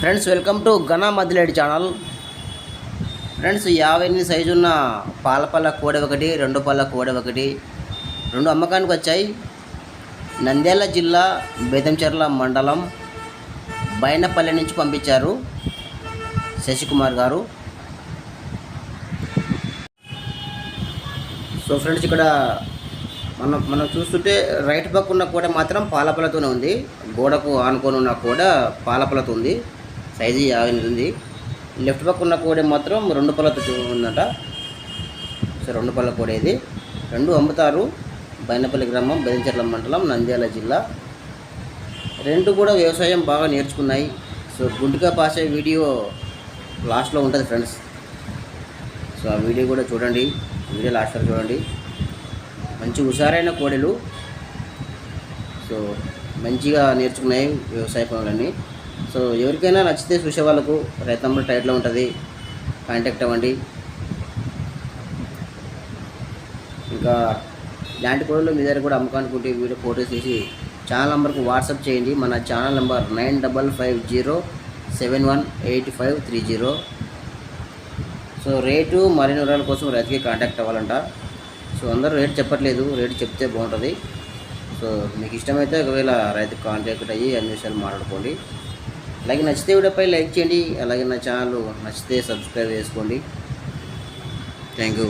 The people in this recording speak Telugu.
ఫ్రెండ్స్ వెల్కమ్ టు ఘనా మదిలేడి ఛానల్. ఫ్రెండ్స్ యాభై ఎనిమిది సైజు ఉన్న పాల పళ్ళ ఒకటి రెండు పళ్ళ కోడి ఒకటి రెండు అమ్మకానికి వచ్చాయి. నంద్యాల జిల్లా బేదంచెర్ల మండలం బైనపల్లి నుంచి పంపించారు శశికుమార్ గారు. సో ఫ్రెండ్స్ ఇక్కడ మనం మనం చూస్తుంటే రైట్ పక్క ఉన్న కోడ మాత్రం పాలపలతోనే ఉంది. గోడకు ఆనుకొని ఉన్న కూడా పాలపలతో ఉంది సైజు యాభై ఉంది. లెఫ్ట్ పక్క ఉన్న కోడే మాత్రం రెండు పళ్ళతో ఉందట. సో రెండు పళ్ళ కోడ ఇది. రెండు అమ్ముతారు బైనపల్లి గ్రామం బెదంచెర్ల మండలం నంద్యాల జిల్లా. రెండు కూడా వ్యవసాయం బాగా నేర్చుకున్నాయి. సో గుంటుగా పాసే వీడియో లాస్ట్లో ఉంటుంది ఫ్రెండ్స్. సో ఆ వీడియో కూడా చూడండి. వీడియో లాస్ట్ చూడండి. మంచి హుషారైన కోడెలు. సో మంచిగా నేర్చుకున్నాయి వ్యవసాయ పనులన్నీ. సో ఎవరికైనా నచ్చితే చూసే వాళ్ళకు రైతంబుల్ టైట్లో ఉంటుంది. కాంటాక్ట్ అవ్వండి. ఇంకా ఇలాంటి కోడలు మీ దగ్గర కూడా అమ్మకానుకుంటే వీడియో ఫోటోస్ తీసి. ఛానల్ నెంబర్కి వాట్సాప్ చేయండి. మన channel number nine double five zero seven one eight five three zero. So rate మరిన్ని వివరాల కోసం రైతుకి కాంటాక్ట్ అవ్వాలంట. సో అందరూ రేట్ చెప్పట్లేదు. రేటు చెప్తే బాగుంటుంది. సో మీకు ఇష్టమైతే ఒకవేళ రైతుకి కాంటాక్ట్ అయ్యి అన్ని విషయాలు మాట్లాడుకోండి. అలాగే నచ్చితే వీడియోపై లైక్ చేయండి అలాగే నా ఛానల్ నచ్చితే సబ్స్క్రైబ్ చేసుకోండి. Thank you.